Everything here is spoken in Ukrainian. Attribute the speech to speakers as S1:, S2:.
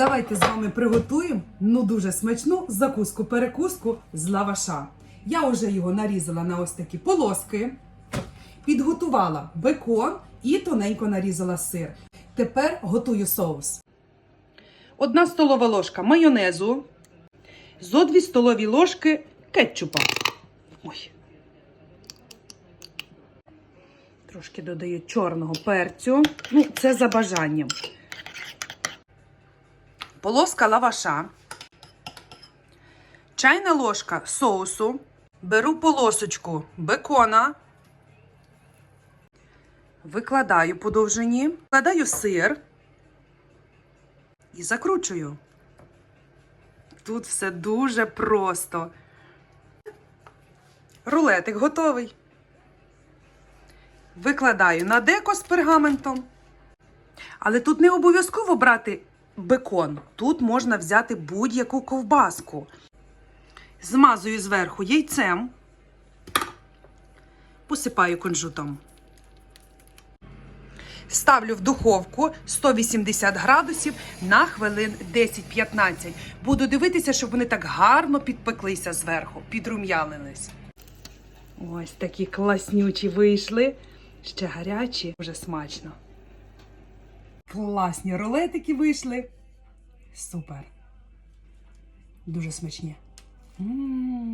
S1: Давайте з вами приготуємо ну дуже смачну закуску-перекуску з лаваша. Я вже його нарізала на ось такі полоски, підготувала бекон і тоненько нарізала сир. Тепер готую соус. Одна столова ложка майонезу, зо дві столові ложки кетчупа. Ой. Трошки додаю чорного перцю. Ну, це за бажанням. Полоска лаваша. Чайна ложка соусу. Беру полосочку бекона. Викладаю по довжині. Вкладаю сир і закручую. Тут все дуже просто. Рулетик готовий. Викладаю на деко з пергаментом. Але тут не обов'язково брати бекон. Тут можна взяти будь-яку ковбаску. Змазую зверху яйцем, посипаю кунжутом. Ставлю в духовку 180 градусів на хвилин 10-15. Буду дивитися, щоб вони так гарно підпеклися зверху, підрум'янились. Ось такі класнючі вийшли. Ще гарячі, вже смачно. Класні рулетики вийшли. Супер. Дуже смачні. М.